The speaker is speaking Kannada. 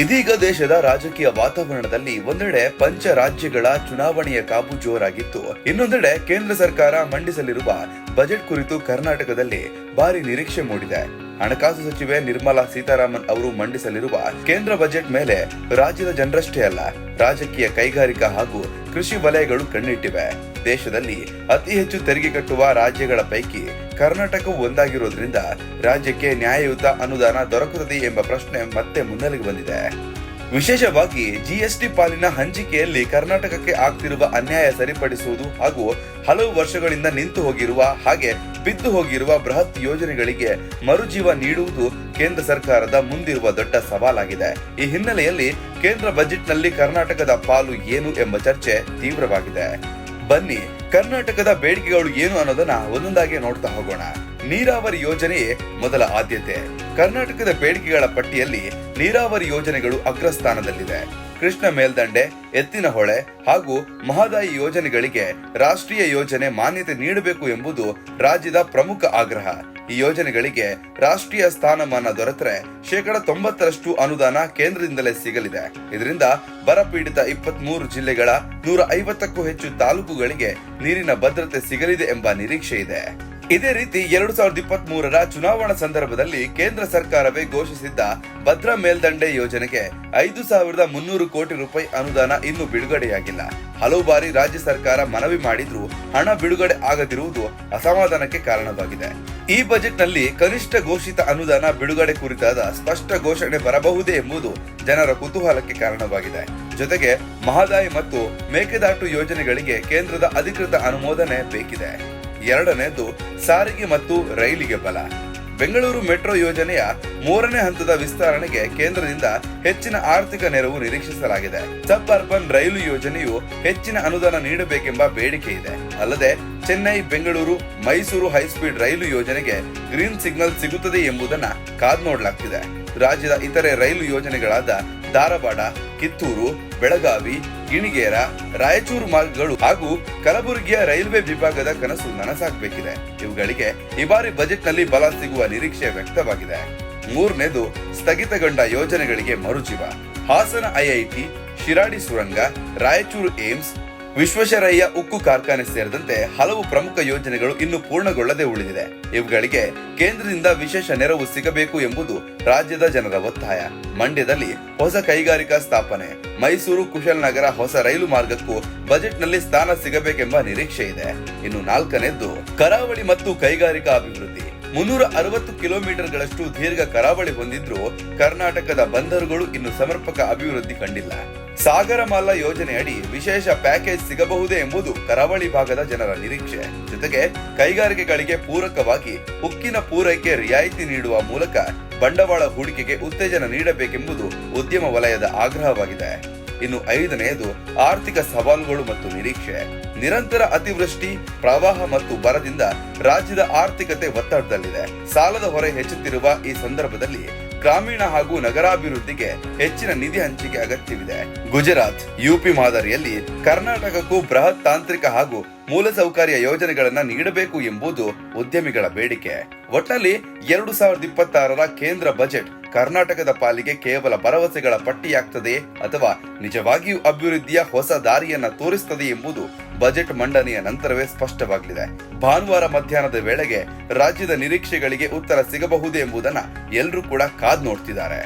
ಇದೀಗ ದೇಶದ ರಾಜಕೀಯ ವಾತಾವರಣದಲ್ಲಿ ಒಂದೆಡೆ ಪಂಚ ರಾಜ್ಯಗಳ ಚುನಾವಣೆಯ ಕಾಬು ಜೋರಾಗಿತ್ತು. ಇನ್ನೊಂದೆಡೆ ಕೇಂದ್ರ ಸರ್ಕಾರ ಮಂಡಿಸಲಿರುವ ಬಜೆಟ್ ಕುರಿತು ಕರ್ನಾಟಕದಲ್ಲಿ ಭಾರಿ ನಿರೀಕ್ಷೆ ಮೂಡಿದೆ. ಹಣಕಾಸು ಸಚಿವೆ ನಿರ್ಮಲಾ ಸೀತಾರಾಮನ್ ಅವರು ಮಂಡಿಸಲಿರುವ ಕೇಂದ್ರ ಬಜೆಟ್ ಮೇಲೆ ರಾಜ್ಯದ ಜನರಷ್ಟೇ ಅಲ್ಲ, ರಾಜಕೀಯ ಕೈಗಾರಿಕಾ ಹಾಗೂ ಕೃಷಿ ವಲಯಗಳು ಕಣ್ಣಿಟ್ಟಿವೆ. ದೇಶದಲ್ಲಿ ಅತಿ ಹೆಚ್ಚು ತೆರಿಗೆ ಕಟ್ಟುವ ರಾಜ್ಯಗಳ ಪೈಕಿ ಕರ್ನಾಟಕವು ಒಂದಾಗಿರೋದ್ರಿಂದ ರಾಜ್ಯಕ್ಕೆ ನ್ಯಾಯಯುತ ಅನುದಾನ ದೊರಕುತ್ತದೆ ಎಂಬ ಪ್ರಶ್ನೆ ಮತ್ತೆ ಮುನ್ನೆಲೆಗೆ ಬಂದಿದೆ. ವಿಶೇಷವಾಗಿ ಜಿಎಸ್ಟಿ ಪಾಲಿನ ಹಂಚಿಕೆಯಲ್ಲಿ ಕರ್ನಾಟಕಕ್ಕೆ ಆಗ್ತಿರುವ ಅನ್ಯಾಯ ಸರಿಪಡಿಸುವುದು ಹಾಗೂ ಹಲವು ವರ್ಷಗಳಿಂದ ನಿಂತು ಹೋಗಿರುವ ಹಾಗೆ ಬಿದ್ದು ಹೋಗಿರುವ ಬೃಹತ್ ಯೋಜನೆಗಳಿಗೆ ಮರುಜೀವ ನೀಡುವುದು ಕೇಂದ್ರ ಸರ್ಕಾರದ ಮುಂದಿರುವ ದೊಡ್ಡ ಸವಾಲಾಗಿದೆ. ಈ ಹಿನ್ನೆಲೆಯಲ್ಲಿ ಕೇಂದ್ರ ಬಜೆಟ್ನಲ್ಲಿ ಕರ್ನಾಟಕದ ಪಾಲು ಏನು ಎಂಬ ಚರ್ಚೆ ತೀವ್ರವಾಗಿದೆ. ಬನ್ನಿ, ಕರ್ನಾಟಕದ ಬೇಡಿಕೆಗಳು ಏನು ಅನ್ನೋದನ್ನ ಒಂದೊಂದಾಗಿ ನೋಡ್ತಾ ಹೋಗೋಣ. ನೀರಾವರಿ ಯೋಜನೆಯೇ ಮೊದಲ ಆದ್ಯತೆ. ಕರ್ನಾಟಕದ ಬೇಡಿಕೆಗಳ ಪಟ್ಟಿಯಲ್ಲಿ ನೀರಾವರಿ ಯೋಜನೆಗಳು ಅಗ್ರಸ್ಥಾನದಲ್ಲಿದೆ. ಕೃಷ್ಣ ಮೇಲ್ದಂಡೆ, ಎತ್ತಿನ ಹೊಳೆ ಹಾಗೂ ಮಹದಾಯಿ ಯೋಜನೆಗಳಿಗೆ ರಾಷ್ಟ್ರೀಯ ಯೋಜನೆ ಮಾನ್ಯತೆ ನೀಡಬೇಕು ಎಂಬುದು ರಾಜ್ಯದ ಪ್ರಮುಖ ಆಗ್ರಹ. ಈ ಯೋಜನೆಗಳಿಗೆ ರಾಷ್ಟ್ರೀಯ ಸ್ಥಾನಮಾನ ದೊರೆತರೆ ಶೇಕಡ ತೊಂಬತ್ತರಷ್ಟು ಅನುದಾನ ಕೇಂದ್ರದಿಂದಲೇ ಸಿಗಲಿದೆ. ಇದರಿಂದ ಬರಪೀಡಿತ ಇಪ್ಪತ್ತ್ ಮೂರು ಜಿಲ್ಲೆಗಳ ನೂರ ಐವತ್ತಕ್ಕೂ ಹೆಚ್ಚು ತಾಲೂಕುಗಳಿಗೆ ನೀರಿನ ಭದ್ರತೆ ಸಿಗಲಿದೆ ಎಂಬ ನಿರೀಕ್ಷೆ ಇದೆ ಇದೇ ರೀತಿ ಎರಡು ಸಾವಿರದ ಇಪ್ಪತ್ತ್ ಮೂರರ ಚುನಾವಣಾ ಸಂದರ್ಭದಲ್ಲಿ ಕೇಂದ್ರ ಸರ್ಕಾರವೇ ಘೋಷಿಸಿದ್ದ ಭದ್ರಾ ಮೇಲ್ದಂಡೆ ಯೋಜನೆಗೆ ಐದು ಸಾವಿರದ ಮುನ್ನೂರು ಕೋಟಿ ರೂಪಾಯಿ ಅನುದಾನ ಇನ್ನೂ ಬಿಡುಗಡೆಯಾಗಿಲ್ಲ. ಹಲವು ಬಾರಿ ರಾಜ್ಯ ಸರ್ಕಾರ ಮನವಿ ಮಾಡಿದ್ರೂ ಹಣ ಬಿಡುಗಡೆ ಆಗದಿರುವುದು ಅಸಮಾಧಾನಕ್ಕೆ ಕಾರಣವಾಗಿದೆ. ಈ ಬಜೆಟ್ನಲ್ಲಿ ಕನಿಷ್ಠ ಘೋಷಿತ ಅನುದಾನ ಬಿಡುಗಡೆ ಕುರಿತಾದ ಸ್ಪಷ್ಟ ಘೋಷಣೆ ಬರಬಹುದೇ ಎಂಬುದು ಜನರ ಕುತೂಹಲಕ್ಕೆ ಕಾರಣವಾಗಿದೆ. ಜೊತೆಗೆ ಮಹದಾಯಿ ಮತ್ತು ಮೇಕೆದಾಟು ಯೋಜನೆಗಳಿಗೆ ಕೇಂದ್ರದ ಅಧಿಕೃತ ಅನುಮೋದನೆ ಬೇಕಿದೆ. ಎರಡನೇದು ಸಾರಿಗೆ ಮತ್ತು ರೈಲಿಗೆ ಬಲ. ಬೆಂಗಳೂರು ಮೆಟ್ರೋ ಯೋಜನೆಯ ಮೂರನೇ ಹಂತದ ವಿಸ್ತರಣೆಗೆ ಕೇಂದ್ರದಿಂದ ಹೆಚ್ಚಿನ ಆರ್ಥಿಕ ನೆರವು ನಿರೀಕ್ಷಿಸಲಾಗಿದೆ. ಸಬ್ ಅರ್ಬನ್ ರೈಲು ಯೋಜನೆಯು ಹೆಚ್ಚಿನ ಅನುದಾನ ನೀಡಬೇಕೆಂಬ ಬೇಡಿಕೆ ಇದೆ. ಅಲ್ಲದೆ, ಚೆನ್ನೈ, ಬೆಂಗಳೂರು, ಮೈಸೂರು ಹೈಸ್ಪೀಡ್ ರೈಲು ಯೋಜನೆಗೆ ಗ್ರೀನ್ ಸಿಗ್ನಲ್ ಸಿಗುತ್ತದೆ ಎಂಬುದನ್ನು ಕಾದ್ ನೋಡಲಾಗ್ತಿದೆ ರಾಜ್ಯದ ಇತರೆ ರೈಲು ಯೋಜನೆಗಳಾದ ಧಾರವಾಡ, ಕಿತ್ತೂರು, ಬೆಳಗಾವಿ ಗಿಣಿಗೇರ ರಾಯಚೂರು ಮಾರ್ಗಗಳು ಹಾಗೂ ಕಲಬುರಗಿಯ ರೈಲ್ವೆ ವಿಭಾಗದ ಕನಸು ನನಸಾಗಬೇಕಿದೆ. ಇವುಗಳಿಗೆ ಈ ಬಾರಿ ಬಜೆಟ್ನಲ್ಲಿ ಬಲ ಸಿಗುವ ನಿರೀಕ್ಷೆ ವ್ಯಕ್ತವಾಗಿದೆ. ಮೂರನೇದು, ಸ್ಥಗಿತಗೊಂಡ ಯೋಜನೆಗಳಿಗೆ ಮರುಜೀವ. ಹಾಸನ ಐಐಟಿ, ಶಿರಾಡಿ ಸುರಂಗ, ರಾಯಚೂರು ಏಮ್ಸ್ ವಿಶ್ವೇಶ್ವರಯ್ಯ ಉಕ್ಕು ಕಾರ್ಖಾನೆ ಸೇರಿದಂತೆ ಹಲವು ಪ್ರಮುಖ ಯೋಜನೆಗಳು ಇನ್ನು ಪೂರ್ಣಗೊಳ್ಳದೆ ಉಳಿದಿದೆ. ಇವುಗಳಿಗೆ ಕೇಂದ್ರದಿಂದ ವಿಶೇಷ ನೆರವು ಸಿಗಬೇಕು ಎಂಬುದು ರಾಜ್ಯದ ಜನರ ಒತ್ತಾಯ. ಮಂಡ್ಯದಲ್ಲಿ ಹೊಸ ಕೈಗಾರಿಕಾ ಸ್ಥಾಪನೆ. ಮೈಸೂರು ಕುಶಲನಗರ ಹೊಸ ರೈಲು ಮಾರ್ಗಕ್ಕೂ ಬಜೆಟ್ನಲ್ಲಿ ಸ್ಥಾನ ಸಿಗಬೇಕೆಂಬ ನಿರೀಕ್ಷೆ ಇದೆ. ಇನ್ನು ನಾಲ್ಕನೇದ್ದು, ಕರಾವಳಿ ಮತ್ತು ಕೈಗಾರಿಕಾ ಅಭಿವೃದ್ಧಿ. ಮುನ್ನೂರ ಅರವತ್ತು ಕಿಲೋಮೀಟರ್ಗಳಷ್ಟು ದೀರ್ಘ ಕರಾವಳಿ ಹೊಂದಿದ್ರೂ ಕರ್ನಾಟಕದ ಬಂದರುಗಳು ಇನ್ನು ಸಮರ್ಪಕ ಅಭಿವೃದ್ಧಿ ಕಂಡಿಲ್ಲ. ಸಾಗರಮಾಲಾ ಯೋಜನೆಯಡಿ ವಿಶೇಷ ಪ್ಯಾಕೇಜ್ ಸಿಗಬಹುದೇ ಎಂಬುದು ಕರಾವಳಿ ಭಾಗದ ಜನರ ನಿರೀಕ್ಷೆ. ಜೊತೆಗೆ ಕೈಗಾರಿಕೆಗಳಿಗೆ ಪೂರಕವಾಗಿ ಉಕ್ಕಿನ ಪೂರೈಕೆ ರಿಯಾಯಿತಿ ನೀಡುವ ಮೂಲಕ ಬಂಡವಾಳ ಹೂಡಿಕೆಗೆ ಉತ್ತೇಜನ ನೀಡಬೇಕೆಂಬುದು ಉದ್ಯಮ ವಲಯದ ಆಗ್ರಹವಾಗಿದೆ. ಇನ್ನು ಐದನೆಯದು ಆರ್ಥಿಕ ಸವಾಲುಗಳು ಮತ್ತು ನಿರೀಕ್ಷೆ. ನಿರಂತರ ಅತಿವೃಷ್ಟಿ, ಪ್ರವಾಹ ಮತ್ತು ಬರದಿಂದ ರಾಜ್ಯದ ಆರ್ಥಿಕತೆ ಒತ್ತಡದಲ್ಲಿದೆ. ಸಾಲದ ಹೊರೆ ಹೆಚ್ಚುತ್ತಿರುವ ಈ ಸಂದರ್ಭದಲ್ಲಿ ಗ್ರಾಮೀಣ ಹಾಗೂ ನಗರಾಭಿವೃದ್ಧಿಗೆ ಹೆಚ್ಚಿನ ನಿಧಿ ಹಂಚಿಕೆ ಅಗತ್ಯವಿದೆ. ಗುಜರಾತ್ ಯುಪಿ ಮಾದರಿಯಲ್ಲಿ ಕರ್ನಾಟಕಕ್ಕೂ ಬೃಹತ್ ತಾಂತ್ರಿಕ ಹಾಗೂ ಮೂಲಸೌಕರ್ಯ ಯೋಜನೆಗಳನ್ನ ನೀಡಬೇಕು ಎಂಬುದು ಉದ್ಯಮಿಗಳ ಬೇಡಿಕೆ. ಒಟ್ಟಲ್ಲಿ ಎರಡು ಸಾವಿರದ ಇಪ್ಪತ್ತಾರರ ಕೇಂದ್ರ ಬಜೆಟ್ ಕರ್ನಾಟಕದ ಪಾಲಿಗೆ ಕೇವಲ ಭರವಸೆಗಳ ಪಟ್ಟಿಯಾಗ್ತದೆ ಅಥವಾ ನಿಜವಾಗಿಯೂ ಅಭಿವೃದ್ಧಿಯ ಹೊಸ ದಾರಿಯನ್ನ ತೋರಿಸುತ್ತದೆ ಎಂಬುದು ಬಜೆಟ್ ಮಂಡನೆಯ ನಂತರವೇ ಸ್ಪಷ್ಟವಾಗಲಿದೆ. ಭಾನುವಾರ ಮಧ್ಯಾಹ್ನದ ವೇಳೆಗೆ ರಾಜ್ಯದ ನಿರೀಕ್ಷೆಗಳಿಗೆ ಉತ್ತರ ಸಿಗಬಹುದು ಎಂಬುದನ್ನ ಎಲ್ಲರೂ ಕೂಡ ಕಾದ್ ನೋಡ್ತಿದ್ದಾರೆ.